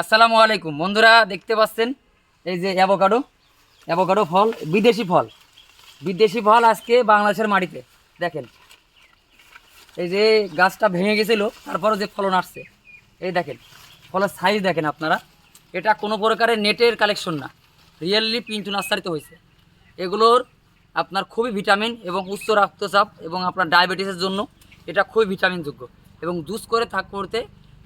আসসালামু আলাইকুম। বন্ধুরা, দেখতে পাচ্ছেন? এই যে অ্যাভোকাডো অ্যাভোকাডো ফল, বিদেশি ফল। বিদেশি ফল আজকে বাংলাদেশের মাটিতে। দেখেন, এই যে গাছটা ভেঙে গেছিল, তারপরও যে ফলন আসছে। এই দেখেন, ফলের সাইজ দেখেন আপনারা। এটা কোনো প্রকারের নেটের কালেকশন না। রিয়েলি পিন্টু নার্সারিতে হয়েছে। এগুলোর আপনার খুবই ভিটামিন এবং উচ্চ রক্তচাপ এবং আপনার ডায়াবেটিসের জন্য এটা খুবই ভিটামিনযোগ্য এবং জুস করে থাক করতে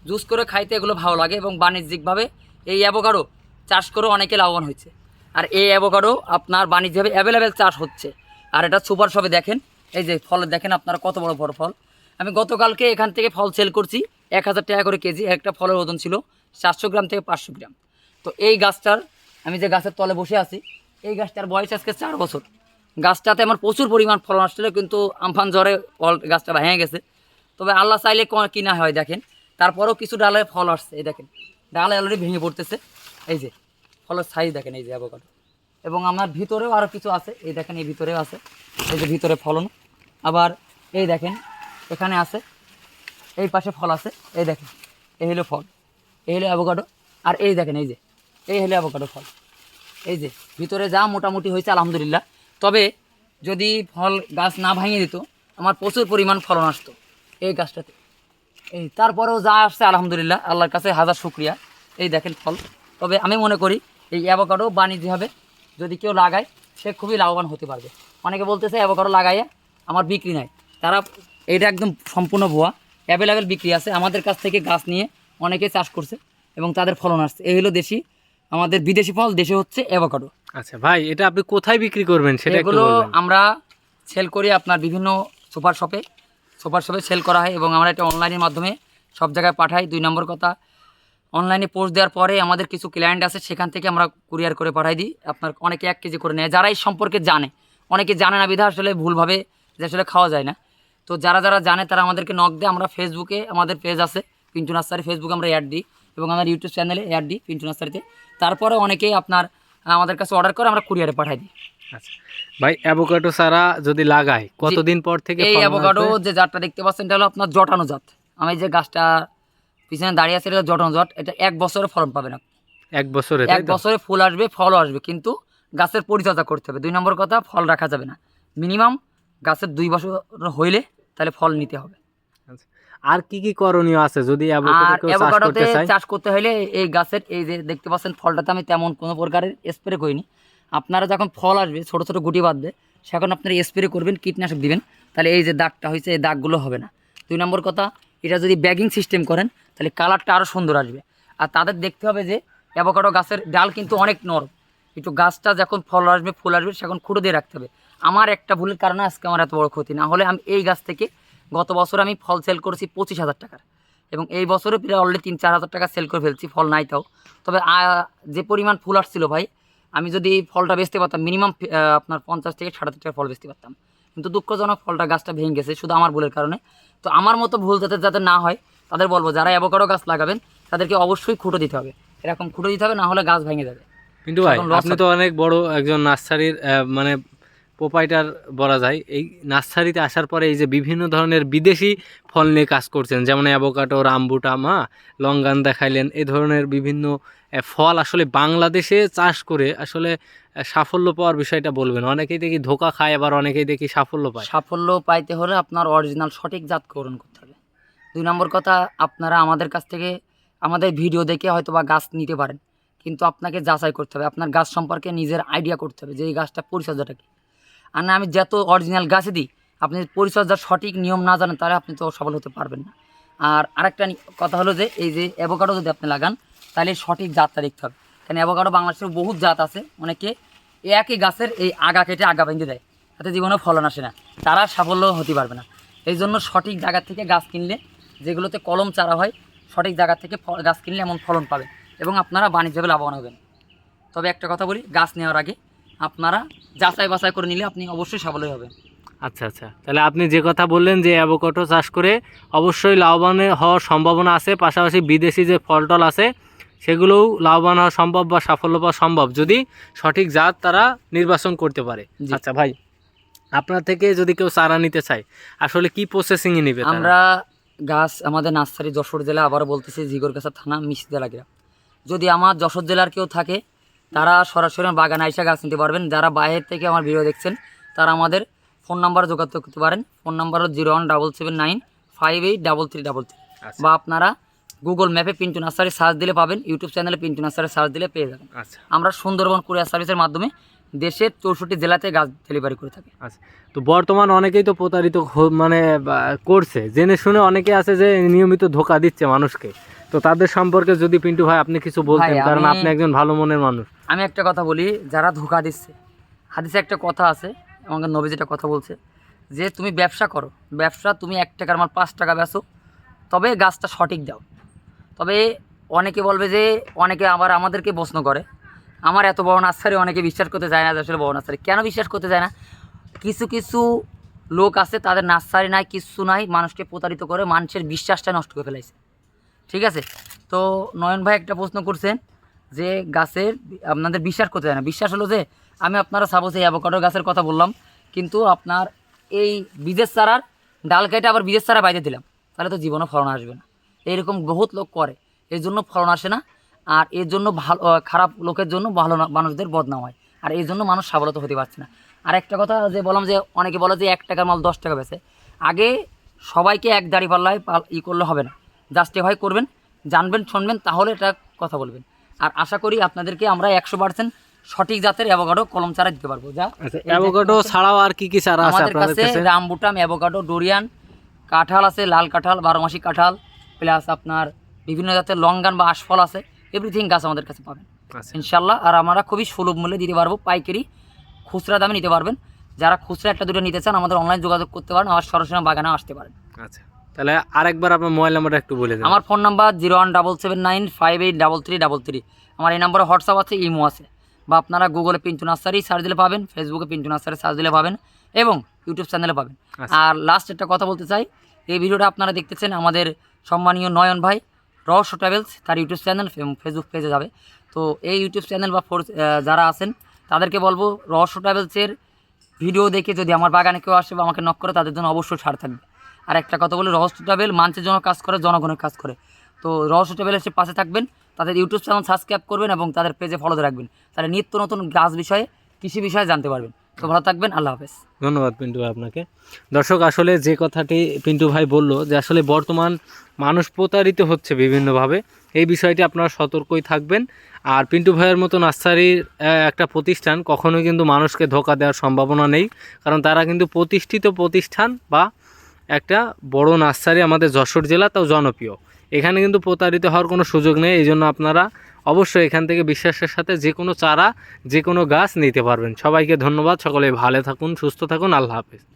জুস করে খাইতে এগুলো ভালো লাগে এবং বাণিজ্যিকভাবে এই অ্যাভোকাডো চাষ করে অনেকে লাভবান হয়েছে। আর এই অ্যাভোকাডো আপনার বাণিজ্যিকভাবে অ্যাভেলেবেল চাষ হচ্ছে। আর এটা সুপার শপে দেখেন, এই যে ফল দেখেন আপনারা কত বড় বড় ফল। আমি গতকালকে এখান থেকে ফল সেল করছি, এক হাজার টাকা করে কেজি, একটা ফলের ওজন ছিল চারশো গ্রাম থেকে পাঁচশো গ্রাম। তো এই গাছটার, আমি যে গাছের তলে বসে আছি, এই গাছটার বয়স আজকে চার বছর। গাছটাতে আমার প্রচুর পরিমাণ ফলন আসছিল, কিন্তু আমফান জ্বরে ফল গাছটা ভেঙে গেছে। তবে আল্লাহ চাইলে ক- কি না হয় দেখেন। তারপরেও কিছু ডালে ফল আসছে, এই দেখেন। ডালে অলরেডি ভেঙে পড়তেছে। এই যে, ফলের সাইজ দেখেন, এই যে অ্যাভোকাডো এবং আমার ভিতরেও আরও কিছু আছে, এই দেখেন, এই ভিতরেও আছে। এই যে ভিতরে ফলন। আবার এই দেখেন, এখানে আছে, এই পাশে ফল আছে, এই দেখেন, এই হলো ফল, এই হলো অ্যাভোকাডো আর এই দেখেন, এই যে, এই হলো অ্যাভোকাডো ফল। এই যে, ভিতরে যা মোটামুটি হয়েছে, আলহামদুলিল্লাহ। তবে যদি ফল গাছ না ভাঙিয়ে দিত, আমার প্রচুর পরিমাণ ফলন আসতো এই গাছটাতে। এই তারপরেও যা আসছে আলহামদুলিল্লাহ আল্লাহর কাছে হাজার শুক্রিয়া। এই দেখেন ফল। তবে আমি মনে করি এই অ্যাভোকাডো বাণিজ্য হবে। যদি কেউ লাগায় সে খুবই লাভবান হতে পারবে। অনেকে বলতেছে অ্যাভোকাডো লাগাইয়া আমার বিক্রি নাই। তারা এটা একদম সম্পূর্ণ ভুয়া। অ্যাভেলেবেল বিক্রি আছে। আমাদের কাছ থেকে গাছ নিয়ে অনেকে চাষ করছে এবং তাদের ফলন আসছে। এই হলো দেশি আমাদের বিদেশি ফল দেশে হচ্ছে অ্যাভোকাডো আচ্ছা ভাই এটা আপনি কোথায় বিক্রি করবেন? সেটা এগুলো আমরা সেল করি আপনার বিভিন্ন সুপার শপে সুপার শপে সেল করা হয় এবং আমরা এটা অনলাইনের মাধ্যমে সব জায়গায় পাঠাই। দুই নম্বর কথা, অনলাইনে পোস্ট দেওয়ার পরে আমাদের কিছু ক্লায়েন্ট আছে, সেখান থেকে আমরা কুরিয়ার করে পাঠাই দিই। আপনার অনেকে এক কেজি করে নেয়। যারা এই সম্পর্কে জানে, অনেকে জানে না বিধা আসলে ভুলভাবে যে আসলে খাওয়া যায় না। তো যারা যারা জানে তারা আমাদেরকে নক দেয়। আমরা ফেসবুকে আমাদের পেজ আছে, পিন্টু নার্সারি ফেসবুকে আমরা অ্যাড দিই এবং আমার ইউটিউব চ্যানেলে অ্যাড দিই পিন্টু নার্সারিতে। তারপরে অনেকেই আপনার, আমাদের কাছে অর্ডার করে আমরা কুরিয়ারে পাঠাই দিই। ভাই অ্যাভোকাডো সারা যদি লাগাই কতদিন পর থেকে এই অ্যাভোকাডো যে জাতটা দেখতে পাচ্ছেন এটা হলো আপনার জটানো জাত। আমি যে গাছটা পিছনে দাঁড়িয়ে আছে এটা জটানো জাত এটা এক বছরে ফলন পাবে না এক বছরে এক বছরে ফুল আসবে ফলও আসবে কিন্তু গাছের পরিচর্যা করতে হবে। দুই নম্বর কথা ফল রাখা যাবে না। মিনিমাম গাছের দুই বছর হইলে তাহলে ফল নিতে হবে। আচ্ছা। আর কি কি করণীয় আছে যদি অ্যাভোকাডোতে চাষ করতে হলে এই গাছের এই যে দেখতে পাচ্ছেন ফলটাতে আমি তেমন কোনো প্রকারের স্প্রে করিনি। আপনারা যখন ফল আসবে, ছোট ছোট গুটি বাঁধবে, সেখন আপনারা স্প্রে করবেন, কীটনাশক দিবেন। তাহলে এই যে দাগটা হয়েছে, এই দাগগুলো হবে না। দুই নম্বর কথা, এটা যদি ব্যাগিং সিস্টেম করেন, তাহলে কালারটা আরও সুন্দর আসবে। আর তাদের দেখতে হবে যে অ্যাভোকাডো গাছের ডাল কিন্তু অনেক নরম। একটু গাছটা যখন ফল আসবে, ফুল আসবে, সেখন খুঁড়ো দিয়ে রাখতে হবে। আমার একটা ভুলের কারণে আজকে আমার এত বড় ক্ষতি। না হলে আমি এই গাছ থেকে গত বছর আমি ফল সেল করেছি পঁচিশ হাজার টাকার। এবং এই বছরে প্রায় অলরেডি তিন চার হাজার টাকা সেল করে ফেলছি, ফল নাই তাও। তবে যে পরিমাণ ফুল আসছিল ভাই আমি যদি ফলটা বেচতে পারতাম মিনিমাম আপনার পঞ্চাশ থেকে ষাট হাজার ফল বেচতে পারতাম। কিন্তু দুঃখজনক ফলটা গাছটা ভেঙে গেছে শুধু আমার ভুলের কারণে। তো আমার মতো ভুল যাতে যাতে না হয় তাদের বলব যারা অ্যাভোকাডো গাছ লাগাবেন তাদেরকে অবশ্যই খুঁটো দিতে হবে। এরকম খুঁটো দিতে হবে না হলে গাছ ভেঙে যাবে। কিন্তু ভাই আপনি তো অনেক বড় একজন নার্সারির মানে প্রোপাইটার বলা যায়, এই নার্সারিতে আসার পরে এই যে বিভিন্ন ধরনের বিদেশি ফল নিয়ে কাজ করছেন, যেমন অ্যাভোকাডো, রামবুটাম হ্যাঁ লঙ্গান দেখাইলেন এই ধরনের বিভিন্ন ফল আসলে বাংলাদেশে চাষ করে আসলে সাফল্য পাওয়ার বিষয়টা বলবেন। অনেকেই দেখি ধোকা খায়, আবার অনেকেই দেখি সাফল্য পায়। সাফল্য পাইতে হলে আপনার অরিজিনাল সঠিক জাতকরণ করতে হবে। দুই নম্বর কথা, আপনারা আমাদের কাছ থেকে আমাদের ভিডিও দেখে হয়তো বা গাছ নিতে পারেন, কিন্তু আপনাকে যাচাই করতে হবে। আপনার গাছ সম্পর্কে নিজের আইডিয়া করতে হবে যে এই গাছটা পরিচর্যাটা কী। আর না, আমি যত অরিজিনাল গাছে দিই, আপনি পরিচর্যার সঠিক নিয়ম না জানেন, তাহলে আপনি তো সফল হতে পারবেন না। আর আরেকটা কথা হলো যে, এই যে অ্যাভোকাডো যদি আপনি লাগান, তাহলে সঠিক জাতটা দেখতে হবে। কারণ অ্যাভোকাডো বাংলাদেশের বহুত জাত আছে, অনেকে একই গাছের এই আগা কেটে আগা ভেঙে দেয়। তাতে জীবনে ফলন আসে না। তারা সাফল্য হতে পারবে না। এই জন্য সঠিক জায়গা থেকে গাছ কিনলে, যেগুলোতে কলম চারা হয়, সঠিক জায়গা থেকে গাছ কিনলে এমন ফলন পাবেন এবং আপনারা বাণিজ্যভাবে লাভবান হবেন। তবে একটা কথা বলি, গাছ নেওয়ার আগে আপনারা যাচাই বাছাই করে নিলে আপনি অবশ্যই সাফল্য হবেন। আচ্ছা আচ্ছা। তাহলে আপনি যে কথা বললেন যে অ্যাভোকাডো চাষ করে অবশ্যই লাভবান হওয়ার সম্ভাবনা আছে পাশাপাশি বিদেশি যে ফল টল আছে সেগুলোও লাভবান হওয়া সম্ভব বা সাফল্য পাওয়া সম্ভব যদি সঠিক জাত তারা নির্বাচন করতে পারে। আচ্ছা ভাই আপনার থেকে যদি কেউ চারা নিতে চায় আসলে কি প্রসেসিংয়ে নেবে আমরা গাছ আমাদের নার্সারি যশোর জেলা আবারও বলতেছি জিগরগাছা থানা মিষ্টিদা গ্রাম। যদি আমার যশোর জেলার কেউ থাকে তারা সরাসরি বাগানে আইসা গাছ নিতে পারবেন। যারা বাইরের থেকে আমার ভিডিও দেখছেন তারা আমাদের ফোন নাম্বার যোগাযোগ করতে পারেন। ফোন নাম্বার হলো zero one double seven nine five eight double three double three. আচ্ছা। বা আপনারা গুগল ম্যাপে পিন্টু নার্সারি সার্চ দিলে পাবেন ইউটিউব চ্যানেলে পিন্টু নার্সারি সার্চ দিলে পেয়ে যাবেন। আচ্ছা। আমরা সুন্দরবন কুরিয়ার সার্ভিসের মাধ্যমে দেশের চৌষট্টি জেলাতে গাছ ডেলিভারি করে থাকি। আচ্ছা। তো বর্তমান অনেকেই তো প্রতারিত মানে করছে। জেনে শুনে অনেকে আছে যে নিয়মিত ধোকা দিচ্ছে মানুষকে। তো তাদের সম্পর্কে যদি পিন্টু ভাই আপনি কিছু বলতেন ভাই, কারণ আমি- আপনি একজন ভালো মনের মানুষ। আমি একটা কথা বলি যারা ধোকা দিচ্ছে। হাদিসে একটা কথা আছে আমাকে নবী যেটা কথা বলছে যে তুমি ব্যবসা করো ব্যবসা তুমি এক টাকার মাল পাঁচ টাকা বেচো তবে গাছটা সঠিক দাও। তবে অনেকে বলবে যে অনেকে আবার আমাদেরকে প্রশ্ন করে আমার এত বড় নার্সারি অনেকে বিশ্বাস করতে যায় না যে আসলে বড় নার্সারি। কেন বিশ্বাস করতে যায় না? কিছু কিছু লোক আছে তাদের নার্সারি নাই কিছু নাই মানুষকে প্রতারিত করে মানুষের বিশ্বাসটা নষ্ট করে ফেলাইছে। ঠিক আছে? তো নয়ন ভাই একটা প্রশ্ন করছেন যে গাছের আপনাদের বিশ্বাস করতে যায় না। বিশ্বাস হলো যে আমি আপনারা সাপোজ এই অ্যাভোকাডো গাছের কথা বললাম, কিন্তু আপনার এই বীজের চারার ডাল কেটে আবার বীজের চারা বাইরে দিলাম, তাহলে তো জীবনে ফলন আসবে না। এইরকম বহুত লোক করে, এর জন্য ফলন আসে না, আর এর জন্য ভালো খারাপ লোকের জন্য ভালো মানুষদের বদনাম হয়, আর এই জন্য মানুষ সাবলত হতে পারছে না। আর একটা কথা যে বললাম যে অনেকে বলে যে এক টাকার মাল দশ টাকা বেছে আগে সবাইকে এক দাড়ি পাল্লায় ই করলে হবে না। জাস্টিফাই করবেন জানবেন শুনবেন তাহলে এটা কথা বলবেন। আর আশা করি আপনাদেরকে আমরা একশো পার্সেন্ট সঠিক জাতের অ্যাভোকাডো কলম চারা দিতে পারব। যা আচ্ছা অ্যাভোকাডো ছাড়াও আর কি কি চারা আছে আমাদের কাছে কাছে? রামবুটাম অ্যাভোকাডো ডোরিয়ান কাঁঠাল আছে লাল কাঁঠাল বারোমাসি কাঁঠাল প্লাস আপনার বিভিন্ন জাতের লঙ্গান বা আশফল আছে এভরিথিং গাছ আমাদের কাছে পাবেন। আচ্ছা। ইনশাল্লাহ আর আমরা খুবই সুলভ মূল্যে দিতে পারব পাইকারি খুচরা দামে নিতে পারবেন। যারা খুচরা একটা দুটো নিতে চান আমাদের অনলাইন যোগাযোগ করতে পারেন আবার সরাসরি বাগানে আসতে পারেন। আচ্ছা। তাহলে আরেকবার আপনার মোবাইল নাম্বারটা একটু বলে দেন। আমার phone number zero one double seven nine five eight double three double three. আমার এই নাম্বারে হোয়াটসঅ্যাপ আছে ইমো আছে। বা আপনারা গুগলে পিন্টু নার্সারি সার্চ দিলে পাবেন ফেসবুকে পিন্টু নার্সারি সার্চ দিলে পাবেন এবং ইউটিউব চ্যানেলে পাবেন। আচ্ছা। আর লাস্ট একটা কথা বলতে চাই এই ভিডিওটা আপনারা দেখতেছেন আমাদের সম্মানীয় নয়ন ভাই রহস্য ট্রাভেলস তার ইউটিউব চ্যানেল ফেসবুক পেজে যাবে। তো এই ইউটিউব চ্যানেল বা যারা আছেন তাদেরকে বলব রহস্য ট্রাভেলসের ভিডিও দেখে যদি আমার বাগানে কেউ আসে বা আমাকে নক করে তাদের জন্য অবশ্যই ছাড় থাকবে। আর একটা কথা বলে, রহস্য ট্রাভেল মানুষের জন্য কাজ করে, জনগণের কাজ করে। তো রহস্য ট্রাভেল এসে পাশে থাকবেন, তাদের ইউটিউব চ্যানেল সাবস্ক্রাইব করবেন এবং তাদের পেজে ফলো রাখবেন। তাহলে নিত্য নতুন গাছ বিষয়ে, কৃষি বিষয়ে জানতে পারবেন। তো ভালো থাকবেন, আল্লাহ হাফেজ। ধন্যবাদ পিন্টু ভাই আপনাকে। দর্শক, আসলে যে কথাটি পিন্টু ভাই বলল, যে আসলে বর্তমান মানুষ প্রতারিত হচ্ছে বিভিন্নভাবে, এই বিষয়টি আপনারা সতর্কই থাকবেন। আর পিন্টু ভাইয়ের মতো নার্সারির একটা প্রতিষ্ঠান কখনোই কিন্তু মানুষকে ধোকা দেওয়ার সম্ভাবনা নেই, কারণ তারা কিন্তু প্রতিষ্ঠিত প্রতিষ্ঠান বা একটা বড় নার্সারি আমাদের যশোর জেলা, তাও জনপ্রিয়। এখানে কিন্তু প্রতারিত হওয়ার কোনো সুযোগ নেই, এই জন্য আপনারা অবশ্যই এখান থেকে বিশ্বাসের সাথে যে কোনো চারা, যে কোনো গাছ নিতে পারবেন। সবাইকে ধন্যবাদ, সকলে ভালো থাকুন, সুস্থ থাকুন, আল্লাহ হাফেজ।